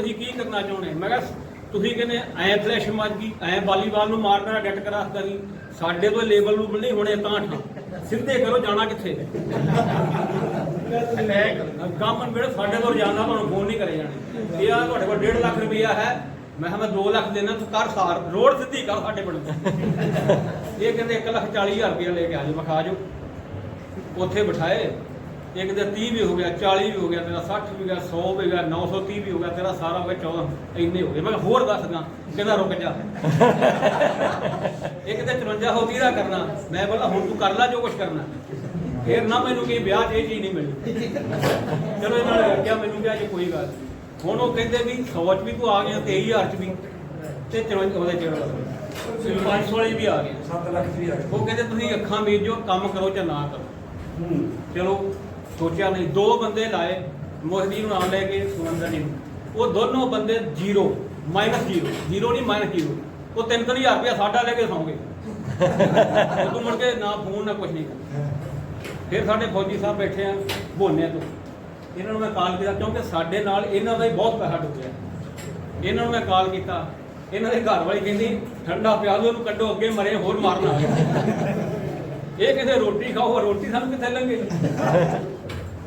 ਤੁਸੀਂ ਕੀ ਕਰਨਾ ਚਾਹੁੰਦੇ? ਮੈਂ ਕਿਹਾ ਤੁਸੀਂ ਕਹਿੰਦੇ ਐ ਫਲੈਸ਼ ਮਾਰ ਗਈ ਐ ਵਾਲੀਬਾਲ ਨੂੰ ਮਾਰਨਾ ਡੱਟ ਕਰਾ ਕਰੀ। ਸਾਡੇ ਤੋਂ ਲੇਬਲ ਨੂੰ ਨਹੀਂ ਹੋਣੇ ਤਾਂ ਸਿੱਧੇ ਕਰੋ ਜਾਣਾ ਕਿੱਥੇ? ਕੰਮ ਮੇਰੇ ਸਾਡੇ ਤੋਂ ਰੋਜ਼ਾਨਾ ਤੁਹਾਨੂੰ ਫੋਨ ਨਹੀਂ ਕਰੇ ਜਾਣੇ। ਇਹ ਆ ਤੁਹਾਡੇ ਕੋਲ 1.5 ਲੱਖ ਰੁਪਇਆ ਹੈ। ਮੈਂ ਕਿਹਾ ਮੈਂ 2 ਲੱਖ ਦੇਣਾ ਤੂੰ ਕਰ ਸਾਰ। ਰੋਡ ਸਿੱਧੀ ਕਰ ਸਾਡੇ ਪਿੰਡ ਇਹ ਕਹਿੰਦੇ 1 ਲੱਖ 40 ਹਜ਼ਾਰ ਰੁਪਇਆ ਲੈ ਕੇ ਆ ਜਾਓ ਮੈਂ ਖਾ ਜਾਓ। ਉੱਥੇ ਬਿਠਾਏ। ਇੱਕ ਦੇ 30 ਵੀ ਹੋ ਗਿਆ 40 ਵੀ ਹੋ ਗਿਆ ਤੇਰਾ 60 ਵੀ ਹੋ ਗਿਆ 100 ਵੀ ਹੋ ਗਿਆ 930 ਵੀ ਹੋ ਗਿਆ ਤੇਰਾ ਸਾਰਾ ਹੋ ਗਿਆ 14 ਇੰਨੇ ਹੋ ਗਏ। ਮੈਂ ਕਿਹਾ ਹੋਰ ਦੱਸ ਗਾ ਕਹਿੰਦਾ ਰੁਕ ਜਾ। ਇੱਕ ਤੇ 54 ਹੋ 30 ਦਾ ਕਰਨਾ ਮੈਂ ਬੋਲਾ ਹੁਣ ਤੂੰ ਕਰ ਲੈ ਜੋ ਕੁਝ ਕਰਨਾ। ਫੇਰ ਨਾ ਮੈਨੂੰ ਕੀ ਵਿਆਹ 'ਚ ਇਹ ਚੀਜ਼ ਨਹੀਂ ਮਿਲੀ ਚਲੋ ਇਹਨਾਂ ਨੇ ਕਿਹਾ ਮੈਨੂੰ ਕਿਹਾ ਜੀ ਕੋਈ ਗੱਲ। ਹੁਣ ਉਹ ਕਹਿੰਦੇ ਵੀ 100 ਚ ਵੀ ਤੂੰ ਆ ਗਿਆ 23000 ਚ ਵੀ ਤੇ 54 ਉਹਦੇ ਚ 500 ਵਾਲੀ ਵੀ ਆ ਗਏ 7 ਲੱਖ ਦੀ ਆ ਗਈ। ਉਹ ਕਹਿੰਦੇ ਤੁਸੀਂ ਅੱਖਾਂ ਮੀਚੋ ਕੰਮ ਕਰੋ ਜਾਂ ਨਾ ਕਰੋ। ਹੂੰ। ਚਲੋ ਸੋਚਿਆ ਨਹੀਂ ਦੋ ਬੰਦੇ ਲਾਏ ਮੋਹਦੀ ਨੂੰ ਨਾਲ ਲੈ ਕੇ ਸੁਨੰਦਰ ਜੀ ਨੂੰ। ਉਹ ਦੋਨੋਂ ਬੰਦੇ ਜ਼ੀਰੋ ਮਾਈਨਸ ਜ਼ੀਰੋ ਜ਼ੀਰੋ ਨਹੀਂ ਮਾਈਨਸ ਜ਼ੀਰੋ। ਉਹ 3000 ਰੁਪਇਆ ਸਾਡਾ ਲੈ ਕੇ ਸੌਂਗੇ। ਉਹ ਤੋਂ ਮੁੜ ਕੇ ਨਾ ਫੋਨ ਨਾ ਕੁਝ ਨਹੀਂ ਫਿਰ ਸਾਡੇ ਫੌਜੀ ਸਾਹਿਬ ਬੈਠੇ ਆ ਬੋਨੇ ਤੋਂ। ਇਹਨਾਂ ਨੂੰ ਮੈਂ ਕਾਲ ਕੀਤਾ ਕਿਉਂਕਿ ਸਾਡੇ ਨਾਲ ਇਹਨਾਂ ਦਾ ਹੀ ਬਹੁਤ ਪੈਸਾ ਡੁੱਬਿਆ ਇਹਨਾਂ ਨੂੰ ਮੈਂ ਕਾਲ ਕੀਤਾ। ਇਹਨਾਂ ਦੇ ਘਰ ਵਾਲੀ ਕਹਿੰਦੀ ਠੰਡਾ ਪਿਆ ਦਿਓ ਉਹਨੂੰ ਕੱਢੋ ਅੱਗੇ ਮਰੇ ਹੋਰ ਮਾਰਨਾ। ਇਹ ਕਹਿੰਦੇ ਰੋਟੀ ਖਾਓ ਰੋਟੀ ਸਾਨੂੰ ਕਿੱਥੇ ਲੰਗੇ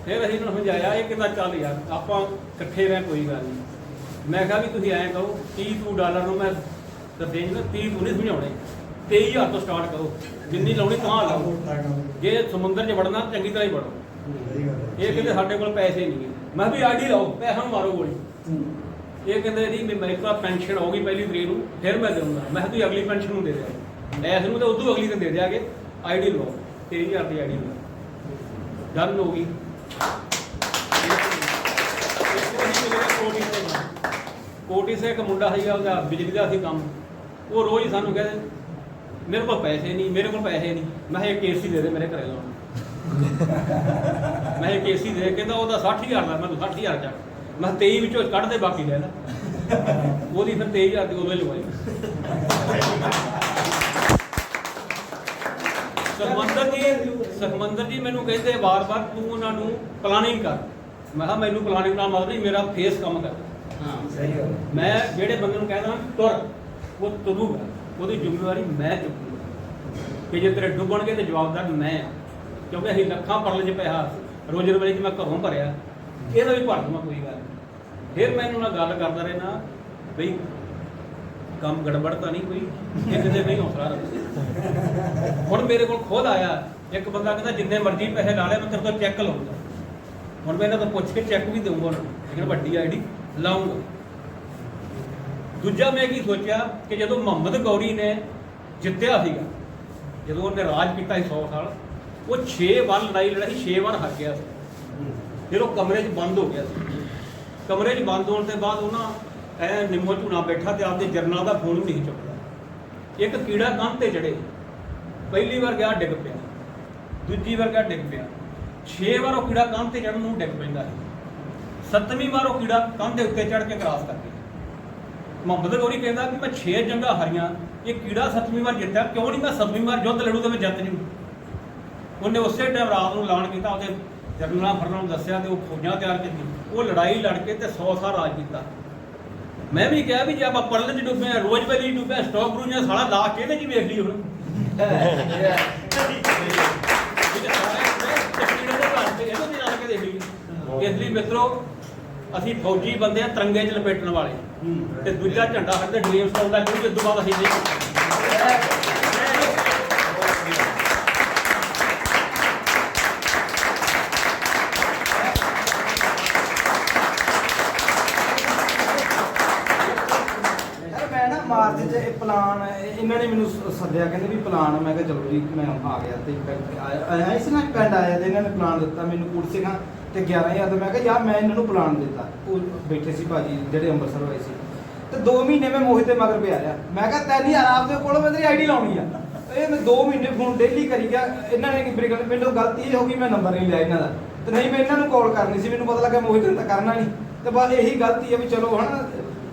ਫਿਰ ਅਸੀਂ ਇਹਨਾਂ ਨੂੰ ਸਮਝਾਇਆ ਇਹ ਕਿੱਦਾਂ ਚੱਲ ਯਾਰ ਆਪਾਂ ਇਕੱਠੇ ਰਹਿ ਕੋਈ ਗੱਲ ਨਹੀਂ। ਮੈਂ ਕਿਹਾ ਵੀ ਤੁਸੀਂ ਐਂ ਕਰੋ 30 ਤੂੰ ਡਾਲਰ ਨੂੰ ਮੈਂ ਤੇ ਦੇਜ ਨਾ 30 ਤੂੰ ਨਹੀਂ ਸਮਝਾਉਣੇ 23000 ਤੋਂ ਸਟਾਰਟ ਕਰੋ ਜਿੰਨੀ ਲਾਉਣੀ ਤਾਂ ਲਾਓ। ਜੇ ਸਮੁੰਦਰ 'ਚ ਵੜਨਾ ਚੰਗੀ ਤਰ੍ਹਾਂ ਹੀ ਵੜੋ। ਇਹ ਕਹਿੰਦੇ ਸਾਡੇ ਕੋਲ ਪੈਸੇ ਨਹੀਂ ਮੈਂ ਵੀ ਆਈਡੀ ਲਾਓ ਪੈਸਾ ਨੂੰ ਮਾਰੋ ਗੋਲੀ। ਇਹ ਕਹਿੰਦੇ ਜੀ ਵੀ ਮੇਰੇ ਕੋਲ ਪੈਨਸ਼ਨ ਆਉਗੀ ਪਹਿਲੀ ਤਰੀਕ ਨੂੰ ਫਿਰ ਮੈਂ ਦੇਵਾਂਗਾ ਮੈਂ ਤੁਸੀਂ ਅਗਲੀ ਪੈਨਸ਼ਨ ਨੂੰ ਦੇ ਦਿਆ। ਐਸ ਨੂੰ ਤੇ ਉਦੋਂ ਅਗਲੀ ਦਿਨ ਦੇ ਦਿਆਗੇ। ਆਈਡੀ ਲਓ 3000 ਦੀ ਆਈਡੀ ਲਓ। ਡਨ ਹੋ ਗਈ। ਕੋਟੀ ਸੇ ਇੱਕ ਮੁੰਡਾ ਸੀਗਾ ਉਹਦਾ, ਬਿਜਲੀ ਦਾ ਸੀ ਕੰਮ। ਉਹ ਰੋਜ਼ ਹੀ ਸਾਨੂੰ ਕਹਿੰਦੇ ਮੇਰੇ ਕੋਲ ਪੈਸੇ ਨਹੀਂ, ਮੇਰੇ ਕੋਲ ਪੈਸੇ ਨਹੀਂ। ਮੈਂ ਕਿਹਾ ਇੱਕ ਏਸੀ ਦੇ ਦੇ ਮੇਰੇ ਘਰੇ ਲਾਉਣ ਮੈਂ ਇੱਕ ਏਸੀ ਦੇ। ਕਹਿੰਦਾ, ਉਹਦਾ 60000 ਦਾ, ਮੈਂ ਤੂੰ 60000 ਚੱਕ ਮੈਂ ਕਿਹਾ 23 ਵਿੱਚੋਂ ਕੱਢ ਦੇ, ਬਾਕੀ ਲੈ ਲੈ। ਉਹਦੀ ਫਿਰ 23000 ਦੀ ਉਹਦੇ ਹੀ ਲਵਾਈ। ਸੁਖਮੰਦਰ ਜੀ ਸੁਖਮੰਦਰ ਜੀ ਮੈਨੂੰ ਕਹਿੰਦੇ ਵਾਰ-ਵਾਰ ਤੂੰ ਉਹਨਾਂ ਨੂੰ ਪਲਾਨਿੰਗ ਕਰ। ਮੈਂ ਕਿਹਾ ਮੈਨੂੰ ਪਲਾਨਿੰਗ ਨਾਲ ਮਤਲਬ ਨਹੀਂ ਮੇਰਾ ਫੇਸ ਕੰਮ ਕਰ। ਹਾਂ। ਸਹੀ ਗੱਲ। ਹੈ। ਮੈਂ ਜਿਹੜੇ ਬੰਦੇ ਨੂੰ ਕਹਿੰਦਾ ਤੁਰ ਉਹ ਤੁਰੂਗਾ। ਉਹਦੀ ਜ਼ਿੰਮੇਵਾਰੀ ਮੈਂ ਚੁੱਕੂਗਾ। ਕਿ ਜੇ ਤੇਰੇ ਡੁੱਬਣਗੇ ਤੇ ਜਵਾਬਦਾਰ ਮੈਂ ਆ। ਕਿਉਂਕਿ ਅਸੀਂ ਲੱਖਾਂ ਪਰਲੇ ਚ ਪੈਸਾ ਰੋਜ਼ ਰੋਜ਼ ਮੈਂ ਘਰੋਂ ਭਰਿਆ। ਇਹਦਾ ਵੀ ਭਰ ਦੂੰਗਾ ਕੋਈ ਗੱਲ ਨਹੀਂ। ਫਿਰ ਮੈਂ ਇਹਨਾਂ ਨਾਲ ਗੱਲ ਕਰਦਾ ਰਹਿਣਾ ਬਈ ਕੰਮ ਗੜਬੜ ਤਾਂ ਨਹੀਂ ਕੋਈ ਇੱਕ ਦੇ ਨਹੀਂ ਹੌਸਲਾ ਰੱਖ। ਹੁਣ ਮੇਰੇ ਕੋਲ ਖੁਦ ਆਇਆ, ਇੱਕ ਬੰਦਾ ਕਹਿੰਦਾ ਜਿੰਨੇ ਮਰਜ਼ੀ ਪੈਸੇ ਲਾ ਲੈ, ਮੈਂ ਤੇਰੇ ਤੋਂ ਚੈੱਕ ਲਵਾਂਗਾ ਹੁਣ ਮੈਂ ਇਹਨਾਂ ਤੋਂ ਪੁੱਛ ਕੇ ਚੈੱਕ ਵੀ ਦਊਂਗਾ ਲੇਕਿਨ ਵੱਡੀ ਆਈਡੀ ਲਾਉਂਗਾ ਦੂਜਾ ਮੈਂ ਕੀ ਸੋਚਿਆ ਕਿ ਜਦੋਂ ਮੁਹੰਮਦ ਗੌਰੀ ਨੇ ਜਿੱਤਿਆ ਸੀਗਾ, ਜਦੋਂ ਉਹਨੇ ਰਾਜ ਕੀਤਾ ਸੀ 100 ਸਾਲ, ਉਹ 6 ਵਾਰ ਲੜਾਈ ਲੜਾਈ 6 ਵਾਰ ਹਾਰ ਗਿਆ ਸੀ। ਜਦੋਂ ਕਮਰੇ 'ਚ ਬੰਦ ਹੋ ਗਿਆ ਸੀ। ਕਮਰੇ 'ਚ ਬੰਦ ਹੋਣ ਤੋਂ ਬਾਅਦ ਉਹਨਾਂ ਐ ਨਿੰਮੋ ਝੂਣਾ ਬੈਠਾ ਤੇ ਆਪਦੇ ਜਰਨਲ ਦਾ ਫੋਨ ਵੀ ਨਹੀਂ ਚੁੱਕਦਾ। ਇੱਕ ਕੀੜਾ ਕੰਧ ਤੇ ਚੜੇ ਪਹਿਲੀ ਵਾਰ ਗਿਆ ਡਿੱਗ ਪਿਆ। ਦੂਜੀ ਵਾਰ ਗਿਆ ਡਿੱਗ ਪਿਆ। ਛੇ ਵਾਰ ਉਹ ਕੀੜਾ ਕੰਧ ਤੇ ਚੜਨ ਨੂੰ ਡਿੱਗ ਪੈਂਦਾ ਹੈ ਸੱਤਵੀਂ ਵਾਰ ਉਹ ਕੀੜਾ ਕੰਧ ਦੇ ਉੱਤੇ ਚੜ ਕੇ ਕ੍ਰਾਸ ਕਰ ਗਿਆ। ਮੁਹੰਮਦ ਗੌਰੀ ਕਹਿੰਦਾ ਕਿ ਮੈਂ 6 ਜੰਗਾਂ ਹਾਰੀਆਂ। ਇਹ ਕੀੜਾ ਸੱਤਵੀਂ ਵਾਰ ਜਿੱਤਿਆ। ਕਿਉਂ ਨਹੀਂ? ਮੈਂ ਸੱਤਵੀਂ ਵਾਰ ਯੁੱਧ ਲੜੂ ਤੇ ਮੈਂ ਜਿੱਤ ਜੂ। ਉਹਨੇ ਉਸੇ ਟਾਈਮ ਰਾਤ ਨੂੰ ਐਲਾਨ ਕੀਤਾ। ਉਹਦੇ ਜਰਨਲਾਂ ਫਰਨਾਂ ਨੂੰ ਦੱਸਿਆ ਤੇ ਉਹ ਫੌਜਾਂ ਤਿਆਰ ਕੀਤੀਆਂ। ਉਹ ਲੜਾਈ ਲੜ ਕੇ ਤੇ 100 ਸਾਲ ਰਾਜ ਕੀਤਾ। ਮੈਂ ਵੀ ਕਿਹਾ ਵੀ ਜੇ ਆਪਾਂ ਪਰਲ ਚ ਡੁੱਬੇ ਆ, ਰੋਜ਼ ਵੈਲੀ ਡੁੱਬੇ ਆ, ਸਟਾਕ ਰੂਜ ਨੇ ਸਾਲਾ ਲਾ ਕੇ ਇਹਦੇ ਚ ਵੇਖ ਲਈ ਹੁਣ। ਇਸ ਲਈ ਮਿੱਤਰੋ, ਅਸੀਂ ਫੌਜੀ ਬੰਦੇ ਆ, ਤਿਰੰਗੇ 'ਚ ਲਪੇਟਣ ਵਾਲੇ। ਤੇ ਦੂਜਾ ਝੰਡਾ ਸਾਡੇ ਡ੍ਰੀਮ ਸਟਾਰ ਦਾ ਕਿਉਂਕਿ ਇਸ ਤੋਂ ਬਾਅਦ ਅਸੀਂ ਨਹੀਂ ਯਾਰ ਮੈਂ 'ਚ ਇਹ ਪਲਾਨ ਇਹਨਾਂ ਨੇ ਮੈਨੂੰ ਸ- ਸੱਦਿਆ, ਕਹਿੰਦੇ ਵੀ ਪਲਾਨ ਮੈਂ ਕਿਹਾ ਚਲੋ ਜੀ, ਮੈਂ ਆ ਗਿਆ ਤੇ ਪਿੰਡ ਆਇਆ ਆਇਆ ਇਸ ਨਾਲ ਪਿੰਡ ਆਇਆ ਤੇ ਇਹਨਾਂ ਨੇ ਪਲਾਨ ਦਿੱਤਾ, ਮੈਨੂੰ ਕੁੜ ਤੇ 11000 ਦਾ, ਮੈਂ ਕਿਹਾ ਯਾਰ ਮੈਂ ਇਹਨਾਂ ਨੂੰ ਪਲਾਨ ਦਿੱਤਾ, ਉਹ ਬੈਠੇ ਸੀ ਭਾਜੀ, ਜਿਹੜੇ ਅੰਮ੍ਰਿਤਸਰ ਹੋਏ ਸੀ। ਤੇ 2 ਮਹੀਨੇ ਮੈਂ ਮੋਹਿਤ ਦੇ ਮਗਰ ਪਿਆ ਰਿਹਾ। ਮੈਂ ਕਿਹਾ ਤੈਨੂੰ ਯਾਰ ਆਪਦੇ ਕੋਲੋਂ ਮੈਂ ਤੇਰੀ ਆਈਡੀ ਲਾਉਣੀ ਆ। ਇਹ ਮੈਂ 2 ਮਹੀਨੇ ਫੋਨ ਡੇਲੀ ਕਰੀ ਗਿਆ, ਇਹਨਾਂ ਨੇ ਕੀ ਬ੍ਰੇਕ ਮੈਨੂੰ ਗਲਤੀ ਇਹ ਹੋ ਗਈ ਮੈਂ ਨੰਬਰ ਨਹੀਂ ਲਿਆ ਇਹਨਾਂ ਦਾ। ਤੇ ਨਹੀਂ, ਮੈਂ ਇਹਨਾਂ ਨੂੰ ਕਾਲ ਕਰਨੀ ਸੀ, ਮੈਨੂੰ ਪਤਾ ਲੱਗਾ ਮੋਹਿਤ ਨੇ ਤਾਂ ਕਰਨਾ ਨਹੀਂ। ਤੇ ਬਸ ਇਹੀ ਗਲਤੀ ਆ ਵੀ ਚਲੋ ਹਨਾ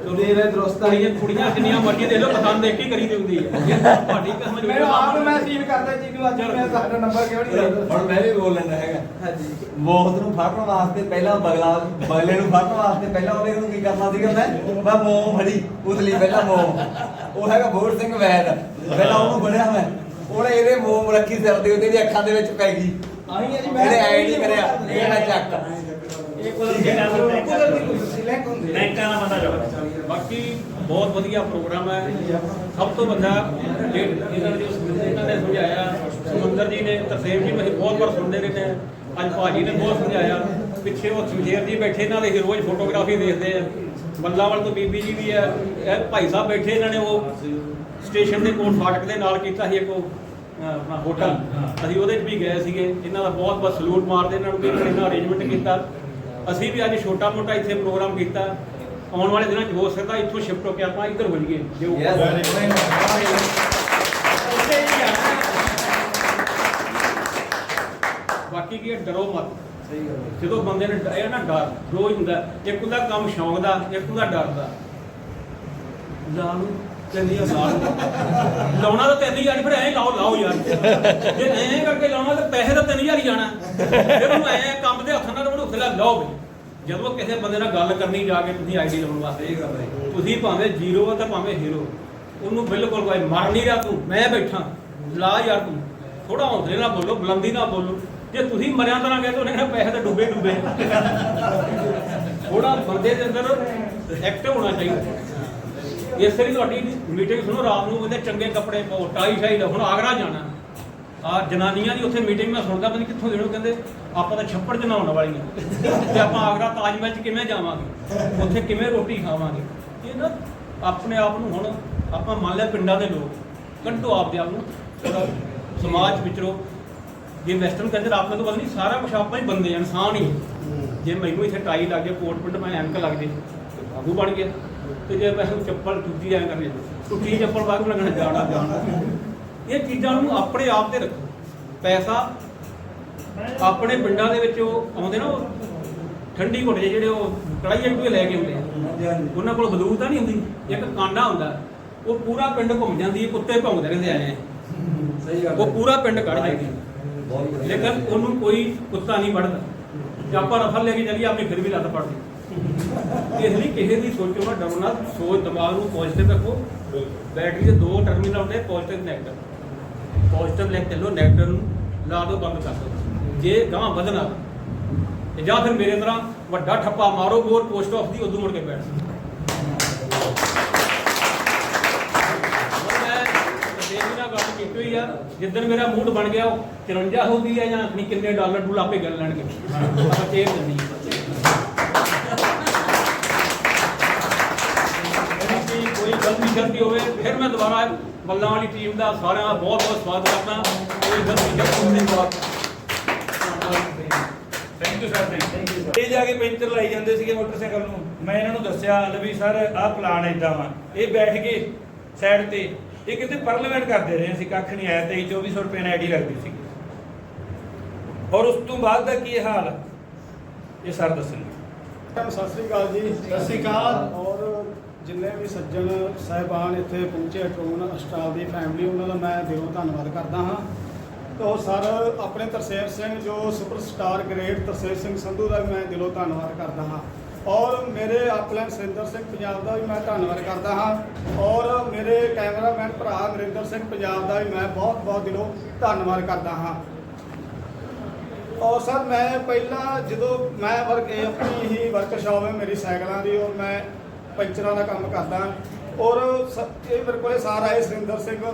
ਦੇ ਲੈ ਦਰਸਤਾ ਕੁੜੀਆਂ ਕੁੜੀਆਂ ਜਿੰਨੀਆਂ ਮਰਜ਼ੀ ਦੇ ਲੋ ਪਸੰਦ ਦੇਖ ਕੇ ਕਰੀ ਦੀ ਹੁੰਦੀ ਹੈ ਇਹ ਤੁਹਾਡੀ ਕਿਸਮਤ ਮੈਨੂੰ ਆਪ ਨੂੰ ਮੈਂ ਫੀਲ ਕਰਦਾ ਜੀ ਨੂੰ ਅੱਜ ਮੈਂ ਤੁਹਾਡਾ ਨੰਬਰ ਕਿਉਂ ਨਹੀਂ ਦਿੰਦਾ ਹੁਣ ਮੈਂ ਵੀ ਬੋਲ ਲੈਣਾ ਹੈਗਾ। ਹਾਂਜੀ। ਮੌਤ ਨੂੰ ਫੜਨ ਵਾਸਤੇ ਪਹਿਲਾਂ ਬਗਲਾ ਬਗਲੇ ਨੂੰ ਫੜਨ ਵਾਸਤੇ ਪਹਿਲਾਂ ਉਹਨੇ ਨੂੰ ਕੀ ਕਰਨਾ ਸੀਗਾ ਮੈਂ ਮੈਂ ਮੋਮ ਫੜੀ ਉਤਲੀ ਪਹਿਲਾਂ ਮੋਮ। ਉਹ ਹੈਗਾ ਬੋਰ ਸਿੰਘ ਵੈਦ। ਪਹਿਲਾਂ ਉਹਨੂੰ ਫੜਿਆ ਮੈਂ। ਉਹਨੇ ਇਹਦੇ ਮੋਮ ਰੱਖੀ ਸਿਰ ਦੇ ਉੱਤੇ ਦੀ ਅੱਖਾਂ ਦੇ ਵਿੱਚ ਪੈ ਗਈ। ਆਹੀ ਹੈ ਜੀ ਮੈਂ ਇਹਨੇ ਐ ਨਹੀਂ ਕਰਿਆ। ਇਹ ਨਾ ਚੱਕ। ਇਹ। ਬੈਂਕਾਂ ਦਾ ਬੰਦਾ ਬਾਕੀ ਬਹੁਤ ਵਧੀਆ ਪ੍ਰੋਗਰਾਮ ਹੈ। ਸਭ ਤੋਂ ਵੱਡਾ ਜੇ ਇਹਨਾਂ ਨੇ ਇਹਨਾਂ ਨੇ ਸਮਝਾਇਆ ਸਮੁੰਦਰ ਜੀ ਨੇ ਤਰਸੇਮ ਜੀ ਨੂੰ ਬਹੁਤ ਵਾਰ ਸੁਣਦੇ ਰਹੇ ਨੇ ਅੱਜ ਭਾਜੀ ਨੇ ਬਹੁਤ ਸਮਝਾਇਆ ਪਿੱਛੇ ਉਹ ਸੁਖਦੇਵ ਜੀ ਬੈਠੇ ਇਹਨਾਂ ਦੇ ਰੋਜ਼ ਫੋਟੋਗ੍ਰਾਫੀ ਦੇਖਦੇ ਆ ਬੱਲਾਵਾਲ ਤੋਂ ਬੀਬੀ ਜੀ ਵੀ ਹੈ ਇਹ ਭਾਈ ਸਾਹਿਬ ਬੈਠੇ ਇਹਨਾਂ ਨੇ ਉਹ ਸਟੇਸ਼ਨ ਦੇ ਕੋਲ ਫਾਟਕ ਦੇ ਨਾਲ ਕੀਤਾ ਸੀ ਇੱਕ ਉਹ ਆਪਣਾ ਹੋਟਲ ਅਸੀਂ ਉਹਦੇ 'ਚ ਵੀ ਗਏ ਸੀਗੇ ਇਹਨਾਂ ਦਾ ਬਹੁਤ ਬਹੁਤ ਸਲੂਟ ਮਾਰਦੇ ਇਹਨਾਂ ਨੂੰ ਕਿ ਇਹਨਾਂ ਅਰੇਂਜਮੈਂਟ ਕੀਤਾ। ਅਸੀਂ ਵੀ ਅੱਜ ਛੋਟਾ ਮੋਟਾ ਇੱਥੇ ਪ੍ਰੋਗਰਾਮ ਕੀਤਾ। ਆਉਣ ਵਾਲੇ ਦਿਨਾਂ 'ਚ ਹੋ ਸਕਦਾ ਇੱਥੋਂ ਸ਼ਿਫਟ ਹੋ ਕੇ ਆਪਾਂ ਇੱਧਰ ਹੋ ਜਾਈਏ। ਜੇ ਉਹ ਆ। ਬਾਕੀ ਕੀ ਹੈ, ਡਰੋ ਮਤ। ਸਹੀ ਗੱਲ ਹੈ। ਜਦੋਂ ਬੰਦੇ ਨੇ ਇਹ ਨਾ ਡਰ ਰੋਜ਼ ਹੁੰਦਾ। ਇੱਕ ਹੁੰਦਾ ਕੰਮ ਸ਼ੌਂਕ ਦਾ ਇੱਕ ਹੁੰਦਾ ਡਰ ਦਾ। ਲਾ ਨੂੰ ਚੰਦੀ ਲਾ ਲਓ। ਲਾਉਣਾ ਤਾਂ ਤਿੰਨ ਹਜ਼ਾਰ ਹੀ ਫਿਰ ਐਂ ਲਾਓ ਲਾਓ ਯਾਰ। ਜੇ ਐਂ ਕਰਕੇ ਲਾਉਣਾ ਤਾਂ ਪੈਸੇ ਤਾਂ ਤਿੰਨ ਹਜ਼ਾਰ ਹੀ ਜਾਣਾ ਫਿਰ ਉਹਨੂੰ ਐਂ ਕੰਮ ਲਾਓ ਵੀ, ਜਦੋਂ ਕਿਸੇ ਬੰਦੇ ਨਾਲ ਗੱਲ ਕਰਨੀ ਜਾ ਕੇ ਤੁਸੀਂ ਆਈਡੀ ਲਾਉਣ ਵਾਸਤੇ ਗੱਲ ਹੈ, ਤੁਸੀਂ ਭਾਵੇਂ ਜ਼ੀਰੋ ਆ ਤਾਂ ਭਾਵੇਂ ਹੀਰੋ ਉਹਨੂੰ ਬਿਲਕੁਲ ਕੋਈ ਮਰ ਨਹੀਂ ਰਿਹਾ ਤੂੰ, ਮੈਂ ਬੈਠਾ, ਲਾ ਯਾਰ ਤੂੰ ਥੋੜਾ ਹੌਸਲੇ ਨਾਲ ਬੋਲੋ, ਬੁਲੰਦੀ ਨਾਲ ਬੋਲੋ, ਜੇ ਤੁਸੀਂ ਮਰਿਆ ਤਾਂ ਨਾ ਤਾਂ ਉਹਨੇ ਪੈਸੇ ਤਾਂ ਡੁੱਬੇ ਡੁੱਬੇ। ਥੋੜਾ ਬੰਦੇ ਦੇ ਅੰਦਰ ਐਕਟਿਵ ਹੋਣਾ ਚਾਹੀਦਾ। ਇਸ ਲਈ ਤੁਹਾਡੀ ਮੀਟਿੰਗ ਸੁਣੋ, ਰਾਤ ਨੂੰ ਉਹਦੇ ਚੰਗੇ ਕੱਪੜੇ ਪਾਓ ਟਾਈ ਸ਼ਾਈ ਹੁਣ ਆਗਰਾ ਜਾਣਾ। ਆ ਜਨਾਨੀਆਂ ਦੀ ਉੱਥੇ ਮੀਟਿੰਗ ਮੈਂ ਸੁਣਦਾ, ਪਤਾ ਨਹੀਂ ਕਿੱਥੋਂ ਦੇਣੋ ਕਹਿੰਦੇ, ਆਪਾਂ ਤਾਂ ਛੱਪੜ ਚ ਨਹਾਉਣ ਵਾਲੀਆਂ। ਤੇ ਆਪਾਂ ਆਗਰਾ ਤਾਜ ਮਹਿਲ ਚ ਕਿਵੇਂ ਜਾਵਾਂਗੇ? ਉੱਥੇ ਕਿਵੇਂ ਰੋਟੀ ਖਾਵਾਂਗੇ? ਇਹ ਨਾ ਆਪਣੇ ਆਪ ਨੂੰ ਹੁਣ ਆਪਾਂ ਮੰਨ ਲਿਆ ਪਿੰਡਾਂ ਦੇ ਲੋਕ ਕੱਢੋ ਆਪਦੇ ਆਪ ਨੂੰ ਥੋੜ੍ਹਾ ਸਮਾਜ ਵਿਚਰੋ। ਜੇ ਵੈਸਟਰਨ ਕਲਚਰ ਆਪਣੇ ਤੋਂ ਪਤਾ ਨਹੀਂ, ਸਾਰਾ ਕੁਝ ਆਪਾਂ ਹੀ ਬੰਦੇ ਇਨਸਾਨ ਹੀ। ਜੇ ਮੈਨੂੰ ਇੱਥੇ ਟਾਈ ਲੱਗ ਜਾਏ ਕੋਟ ਪਿੰਡ ਮੈਂ ਐਨਕ ਲੱਗ ਜੇ ਤੇ ਬਾਬੂ ਬਣ ਗਿਆ। ਤੇ ਜੇ ਮੈਂ ਚੱਪਲ, ਟੁੱਟੀ ਐਂ ਕਰ ਟੁੱਟੀ ਚੱਪਲ ਬਾਅਦ ਨੂੰ ਲੱਗਣਾ ਜਾਣਾ ਜਾਣਾ। ਇਹ ਚੀਜ਼ਾਂ ਨੂੰ ਆਪਣੇ ਆਪ ਤੇ ਰੱਖੋ। ਪੈਸਾ ਆਪਣੇ ਪਿੰਡਾਂ ਦੇ ਵਿੱਚ ਉਹ ਆਉਂਦੇ ਨਾ ਉਹ ਠੰਡੀ ਘੁੱਟ ਜਿਹੇ ਜਿਹੜੇ ਉਹ ਕੜਾਈਆਂ ਟੂਏ ਲੈ ਕੇ ਆਉਂਦੇ ਆ। ਉਹਨਾਂ ਕੋਲ ਬਦੂਕ ਤਾਂ ਨਹੀਂ ਹੁੰਦੀ? ਇੱਕ ਕਾਂਡਾ ਹੁੰਦਾ। ਉਹ ਪੂਰਾ ਪਿੰਡ ਘੁੰਮ ਜਾਂਦੀ ਹੈ ਕੁੱਤੇ ਭੌਂਕਦੇ ਰਹਿੰਦੇ ਆਏ ਸਹੀ ਗੱਲ ਉਹ ਪੂਰਾ ਪਿੰਡ ਕੱਢ ਜਾਂਦੀ। ਲੇਕਿਨ ਉਹਨੂੰ ਕੋਈ ਕੁੱਤਾ ਨਹੀਂ ਵੜਦਾ। ਜੇ ਆਪਾਂ ਰਫਲ ਲੈ ਕੇ ਚੱਲੀਏ ਆਪਣੀ ਫਿਰ ਵੀ ਲੱਤ ਪੜਦੀ ਇਸ ਲਈ ਕਿਸੇ ਦੀ ਸੋਚੋ ਨਾ ਡਰੋ ਨਾ ਸੋਚ ਦਿਮਾਗ ਨੂੰ ਪੋਜ਼ਿਟਿਵ ਰੱਖੋ। ਬੈਟਰੀ ਦੇ ਦੋ ਟਰਮੀਨਲ ਹੁੰਦੇ ਪੋਜ਼ਿਟਿਵ ਨੈਗੇਟਿਵ ਪੋਜ਼ਿਟਿਵ ਲੈ ਕੇ ਚੱਲੋ ਨੈਗੇਟਿਵ ਨੂੰ ਲਾ ਦਿਓ, ਬੰਦ ਕਰ ਦਿਓ। ਜੇ ਗਾਂ ਵਧਣਾ ਤੇ ਜਾਂ ਫਿਰ ਮੇਰੇ ਤਰ੍ਹਾਂ ਵੱਡਾ ਠੱਪਾ ਮਾਰੋ ਗੋਰ ਪੋਸਟ ਆਫ ਦੀ ਉਦੋਂ ਮੁੜ ਕੇ ਬੈਠ ਜਿੱਦਣ ਮੇਰਾ ਮੂਡ ਬਣ ਗਿਆ, ਉਹ 53 ਹੋ ਗਈ ਹੈ ਜਾਂ ਕਿੰਨੇ ਡਾਲਰ ਡੂਲ ਆਪੇ ਗੱਲ ਲੈਣਗੇ। ਆਪਾਂ ਚੇਰ ਦਿੰਦੀ ਕਿ ਗਲਤੀ ਗਲਤੀ ਹੋਵੇ ਫਿਰ ਮੈਂ ਦੁਬਾਰਾ ਬੱਲਾਂ ਵਾਲੀ ਟੀਮ ਦਾ ਸਾਰਿਆਂ ਦਾ ਬਹੁਤ ਬਹੁਤ ਸਵਾਗਤ ਕਰਦਾ ਕੋਈ ਗਲਤੀ ਗਲਤੀ ਹੋਣ ਦੇ ਬਾਅਦ thank you sir thank you ਇਹ ਜਾ ਕੇ ਪੈਂਚਰ ਲਾਈ ਜਾਂਦੇ ਸੀਗੇ ਮੋਟਰਸਾਈਕਲ ਨੂੰ। ਮੈਂ ਇਹਨਾਂ ਨੂੰ ਦੱਸਿਆ ਲਵੀ ਸਰ ਆਹ ਪਲਾਨ ਇਦਾਂ ਵਾ। ਇਹ ਬੈਠ ਕੇ ਸਾਈਡ ਤੇ ਇਹ ਕਿਤੇ ਪਾਰਲੀਮੈਂਟ ਕਰਦੇ ਰਹੇ ਸੀ ਕੱਖ ਨਹੀਂ ਆਇਆ 23 2400 ਰੁਪਏ ਨਾਲ ਆਈਡੀ ਲੱਗਦੀ ਸੀ। ਔਰ ਉਸ ਤੋਂ ਬਾਅਦ ਦਾ ਕੀ ਹਾਲ? ਇਹ ਸਰ ਦੱਸਣਗੇ। ਸਤਿ ਸ੍ਰੀ ਅਕਾਲ ਜੀ। ਸਤਿ ਸ੍ਰੀ ਅਕਾਲ। ਔਰ ਜਿੰਨੇ ਵੀ ਸੱਜਣ ਸਾਹਿਬਾਨ ਇੱਥੇ ਪਹੁੰਚੇ ਟਰੋਨ ਸਟਾਫ ਦੀ ਫੈਮਿਲੀ ਉਹਨਾਂ ਦਾ ਮੈਂ ਦਿਲੋਂ ਧੰਨਵਾਦ ਕਰਦਾ ਹਾਂ। ਤੋ ਸਰ ਆਪਣੇ ਤਰਸੇਮ ਸਿੰਘ, ਜੋ ਸੁਪਰਸਟਾਰ ਗ੍ਰੇਟ ਤਰਸੇਵ ਸਿੰਘ ਸੰਧੂ ਦਾ ਵੀ ਮੈਂ ਦਿਲੋਂ ਧੰਨਵਾਦ ਕਰਦਾ ਹਾਂ। ਔਰ ਮੇਰੇ ਆਪਲੈਨ ਸੁਰਿੰਦਰ ਸਿੰਘ ਪੰਜਾਬ ਦਾ ਵੀ ਮੈਂ ਧੰਨਵਾਦ ਕਰਦਾ ਹਾਂ। ਔਰ ਮੇਰੇ ਕੈਮਰਾਮੈਨ ਭਰਾ ਨਰਿੰਦਰ ਸਿੰਘ ਪੰਜਾਬ ਦਾ ਵੀ ਮੈਂ ਬਹੁਤ ਬਹੁਤ ਦਿਲੋਂ ਧੰਨਵਾਦ ਕਰਦਾ ਹਾਂ। ਔਰ ਸਰ, ਮੈਂ ਪਹਿਲਾਂ ਜਦੋਂ ਮੈਂ ਵਰਕ ਆਪਣੀ ਹੀ ਵਰਕਸ਼ਾਪ ਹੈ ਮੇਰੀ ਸਾਈਕਲਾਂ ਦੀ, ਔਰ ਮੈਂ ਪੰਚਰਾਂ ਦਾ ਕੰਮ ਕਰਦਾ। ਔਰ ਸ- ਇਹ ਮੇਰੇ ਕੋਲੇ ਸਾਰ ਆਏ ਸੁਰਿੰਦਰ ਸਿੰਘ,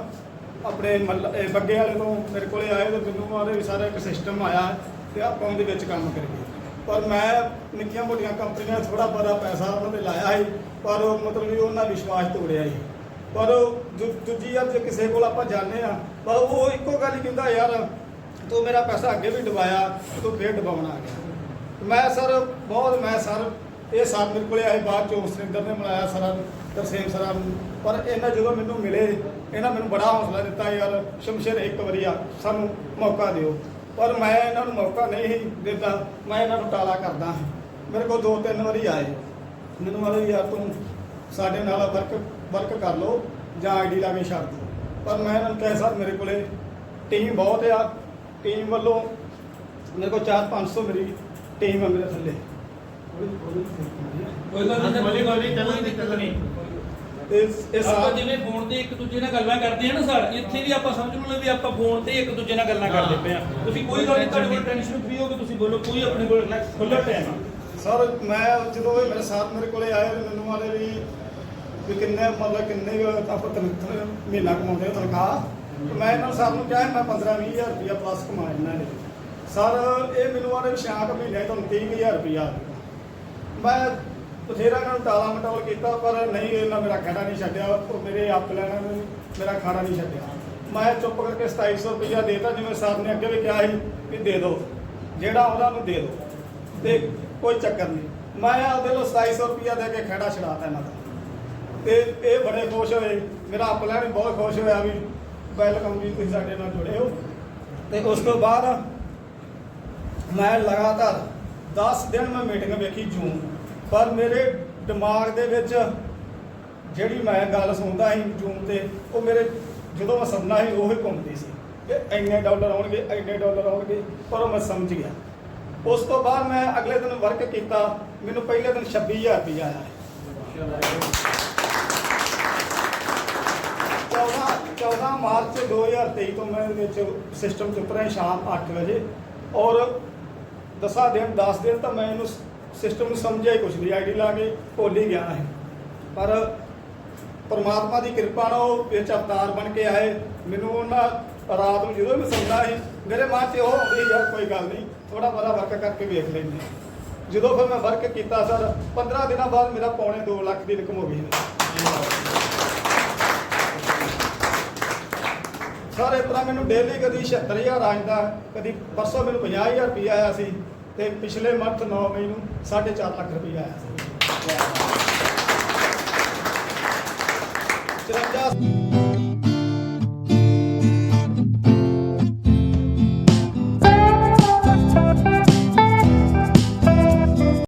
ਆਪਣੇ ਮੱਲ- ਇਹ ਬੱਗੇ ਵਾਲੇ ਤੋਂ ਮੇਰੇ ਕੋਲੇ ਆਏ ਤੇ ਮੈਨੂੰ ਉਹਦੇ ਵੀ ਸਾਰਾ ਇੱਕ ਸਿਸਟਮ ਆਇਆ ਤੇ ਆਪਾਂ ਉਹਦੇ ਵਿੱਚ ਕੰਮ ਕਰੀਏ। ਪਰ ਮੈਂ ਨਿੱਕੀਆਂ ਮੋਟੀਆਂ ਕੰਪਨੀਆਂ ਥੋੜਾ ਬੜਾ ਪੈਸਾ ਉਹਨਾਂ ਤੇ ਲਾਇਆ ਸੀ, ਪਰ ਉਹ ਮਤਲਬ ਵੀ ਉਹਨਾਂ ਵਿਸ਼ਵਾਸ ਤੋੜਿਆ ਸੀ। ਪਰ ਦੂ- ਦੂਜੀ ਯਾਰ ਜੇ ਕਿਸੇ ਕੋਲ ਆਪਾਂ ਜਾਂਦੇ ਆ ਪਰ ਉਹ ਇੱਕੋ ਗੱਲ ਹੀ ਕਹਿੰਦਾ ਯਾਰ, ਤੂੰ ਮੇਰਾ ਪੈਸਾ ਅੱਗੇ ਵੀ ਡੁਬਾਇਆ, ਤੂੰ ਫੇਰ ਡੁਬਾਉਣਾ ਆ ਗਿਆ। ਮੈਂ ਸਰ, ਬਹੁਤ ਮੈਂ ਸਰ ਇਹ ਸਰ ਮੇਰੇ ਕੋਲੇ ਆਏ ਬਾਅਦ ਚੋਂ ਸੁਰਿੰਦਰ ਨੇ ਮਿਲਾਇਆ ਸਰਾਂ, ਤਰਸੇਮ ਸਰਾਂ ਨੂੰ। ਪਰ ਇਹਨਾਂ ਜਦੋਂ ਮੈਨੂੰ ਮਿਲੇ, ਇਹਨਾਂ ਮੈਨੂੰ ਬੜਾ ਹੌਸਲਾ ਦਿੱਤਾ, ਯਾਰ ਸ਼ਮਸ਼ੇਰ ਇੱਕ ਵਾਰੀ ਆ, ਸਾਨੂੰ ਮੌਕਾ ਦਿਓ। ਪਰ ਮੈਂ ਇਹਨਾਂ ਨੂੰ ਮੌਕਾ ਨਹੀਂ ਦਿੱਤਾ, ਮੈਂ ਇਹਨਾਂ ਨੂੰ ਟਾਲਾ ਕਰਦਾ ਮੇਰੇ ਕੋਲ ਦੋ ਤਿੰਨ ਵਾਰੀ ਆਏ। ਮੈਨੂੰ ਆਲੇ ਯਾਰ ਤੂੰ ਸਾਡੇ ਨਾਲ ਵਰਕ ਵਰਕ ਕਰ ਲਓ, ਜਾਂ ਆਈਡੀ ਲਾ ਕੇ ਛੱਡ ਦਿਓ। ਪਰ ਮੈਂ ਇਹਨਾਂ ਨੂੰ ਕਿਹਾ ਸਰ ਮੇਰੇ ਕੋਲੇ ਟੀਮ ਬਹੁਤ ਆ, ਟੀਮ ਵੱਲੋਂ ਮੇਰੇ ਕੋਲ 4-500 ਮੇਰੀ ਟੀਮ ਆ ਮੇਰੇ ਥੱਲੇ। ਕੋਈ ਗੱਲ ਨਹੀਂ ਕੋਈ ਗੱਲ ਨਹੀਂ ਕੋਈ ਦਿੱਕਤ ਨਹੀਂ ਤੇ ਇਹ ਆਪਾਂ ਸਾਰਾ ਜਿਵੇਂ ਫੋਨ ਤੇ ਇੱਕ ਦੂਜੇ ਨਾਲ ਗੱਲਾਂ ਕਰਦੇ ਆ ਨਾ ਸਰ ਇੱਥੇ ਵੀ ਆਪਾਂ ਸਮਝ ਲਓ ਵੀ ਆਪਾਂ ਫੋਨ ਤੇ ਇੱਕ ਦੂਜੇ ਨਾਲ ਗੱਲਾਂ ਕਰਦੇ ਪਏ ਆ। ਤੁਸੀਂ ਕੋਈ ਗੱਲ ਨਹੀਂ ਤੁਹਾਡੇ ਕੋਲ ਟੈਨਸ਼ਨ ਫ੍ਰੀ ਹੋ ਕੇ ਤੁਸੀਂ ਬੋਲੋ ਕੋਈ ਆਪਣੇ ਕੋਲ ਖੁੱਲ੍ਹਾ ਟਾਈਮ ਆ। ਸਰ ਮੈਂ ਜਦੋਂ ਇਹ ਮੇਰੇ ਸਾਥ ਮੇਰੇ ਕੋਲੇ ਆਏ ਤੇ ਮੈਨੂੰ ਵਾਲੇ ਵੀ ਵੀ ਕਿੰਨੇ ਮਤਲਬ ਕਿੰਨੇ ਕੁ ਆਪਾਂ ਤਨਖਾਹ ਮਹੀਨਾ ਕਮਾਉਂਦੇ ਤਨਖਾਹ। ਤੇ ਮੈਂ ਇਹਨਾਂ ਸਰ ਨੂੰ ਕਿਹਾ ਮੈਂ 15 20000 ਰੁਪਇਆ ਪਲੱਸ ਕਮਾ ਇਹਨਾਂ ਨੇ ਸਰ ਇਹ ਮੈਨੂੰ ਮਹੀਨੇ ਤੁਹਾਨੂੰ 30000 ਰੁਪਇਆ। ਮੈਂ ਬਥੇਰਾ ਇਹਨਾਂ ਨੂੰ ਟਾਲਾ ਮਟਾਲ ਕੀਤਾ, ਪਰ ਨਹੀਂ, ਇਹਨਾਂ ਮੇਰਾ ਖੜਾ ਨਹੀਂ ਛੱਡਿਆ। ਉਹ ਮੇਰੇ ਆਪ ਲੈਣਾ ਨੇ ਮੇਰਾ ਖਾਣਾ ਨਹੀਂ ਛੱਡਿਆ। ਮੈਂ ਚੁੱਪ ਕਰਕੇ 2700 ਰੁਪਇਆ ਦੇਤਾ, ਜਿਵੇਂ ਸਰ ਨੇ ਅੱਗੇ ਵੀ ਕਿਹਾ ਸੀ ਵੀ ਦੇ ਦਿਓ ਜਿਹੜਾ ਉਹਨਾਂ ਨੂੰ ਦੇ ਦਿਓ ਤੇ ਕੋਈ ਚੱਕਰ ਨਹੀਂ। ਮੈਂ ਆਪਦੇ ਲੋ 2700 ਰੁਪਇਆ ਦੇ ਕੇ ਖੜਾ ਛਡਾਤਾ ਇਹਨਾਂ ਦਾ। ਤੇ ਇਹ ਬੜੇ ਖੁਸ਼ ਹੋਏ। ਮੇਰਾ ਆਪਲਾ ਵੀ ਬਹੁਤ ਖੁਸ਼ ਹੋਇਆ ਵੀ ਵੈਲਕਮ ਜੀ, ਤੁਸੀਂ ਸਾਡੇ ਨਾਲ ਜੁੜੇ ਹੋ। ਤੇ ਉਸ ਤੋਂ ਬਾਅਦ ਮੈਂ ਲਗਾਤਾਰ 10 ਦਿਨ ਮੈਂ ਮੀਟਿੰਗ ਵੇਖੀ ਜੂਨ, ਪਰ ਮੇਰੇ ਦਿਮਾਗ ਦੇ ਵਿੱਚ ਜਿਹੜੀ ਮੈਂ ਗੱਲ ਸੁਣਦਾ ਸੀ ਜੂਨ ਤੇ, ਉਹ ਮੇਰੇ ਜਦੋਂ ਮੈਂ ਸੁਣਨਾ ਸੀ ਉਹ ਹੀ ਘੁੰਮਦੀ ਸੀ ਕਿ ਇੰਨੇ ਡਾਲਰ ਆਉਣਗੇ, ਇੰਨੇ ਡਾਲਰ ਆਉਣਗੇ, ਪਰ ਉਹ ਮੈਂ ਸਮਝ ਗਿਆ। ਉਸ ਤੋਂ ਬਾਅਦ ਮੈਂ ਅਗਲੇ ਦਿਨ ਵਰਕ ਕੀਤਾ, ਮੈਨੂੰ ਪਹਿਲੇ ਦਿਨ 26000 ਰੁਪਇਆ ਆਇਆ। 14 14 ਮਾਰਚ 2023 ਤੋਂ ਮੈਂ ਇਹਦੇ ਵਿੱਚ ਸਿਸਟਮ ਚ ਉਤਰਿਆ ਸ਼ਾਮ 8 ਵਜੇ, ਔਰ ਦਸਾਂ ਦਿਨ 10 ਦਿਨ ਤਾਂ ਮੈਂ ਇਹਨੂੰ ਸਿਸਟਮ ਨੂੰ ਸਮਝਿਆ ਹੀ ਕੁਛ ਨਹੀਂ। ਆਈਡੀ ਲਾ ਕੇ ਭੁੱਲ ਹੀ ਗਿਆ ਹੈ ਪਰ ਪਰਮਾਤਮਾ ਦੀ ਕਿਰਪਾ ਨਾਲ ਉਹ ਵਿੱਚ ਅਵਤਾਰ ਬਣ ਕੇ ਆਏ। ਮੈਨੂੰ ਉਹਨਾਂ ਰਾਤ ਨੂੰ ਜਦੋਂ ਮੈਂ ਸੌਂਦਾ ਸੀ, ਮੇਰੇ ਮਨ 'ਚ ਉਹ ਆਉਂਦੀ ਯਾਰ ਕੋਈ ਗੱਲ ਨਹੀਂ ਥੋੜਾ ਬੜਾ ਵਰਕ ਕਰਕੇ ਵੇਖ ਲੈਂਦੇ ਜਦੋਂ ਫਿਰ ਮੈਂ ਵਰਕ ਕੀਤਾ ਸਰ 15 ਦਿਨਾਂ ਬਾਅਦ ਮੇਰਾ ਪੌਣੇ 2 ਲੱਖ ਦੀ ਰਕਮ ਹੋ ਗਈ। ਸਰ ਇਸ ਤਰ੍ਹਾਂ ਮੈਨੂੰ ਡੇਲੀ ਕਦੀ 76000 ਆਜਦਾ ਕਦੀ ਪਰਸੋਂ ਮੈਨੂੰ 50000 ਰੁਪਏ ਆਇਆ ਸੀ ਤੇ ਪਿਛਲੇ ਮੰਥ 9 ਮਈ ਨੂੰ 4.5 ਲੱਖ ਰੁਪਏ ਆਇਆ ਸੀ। 54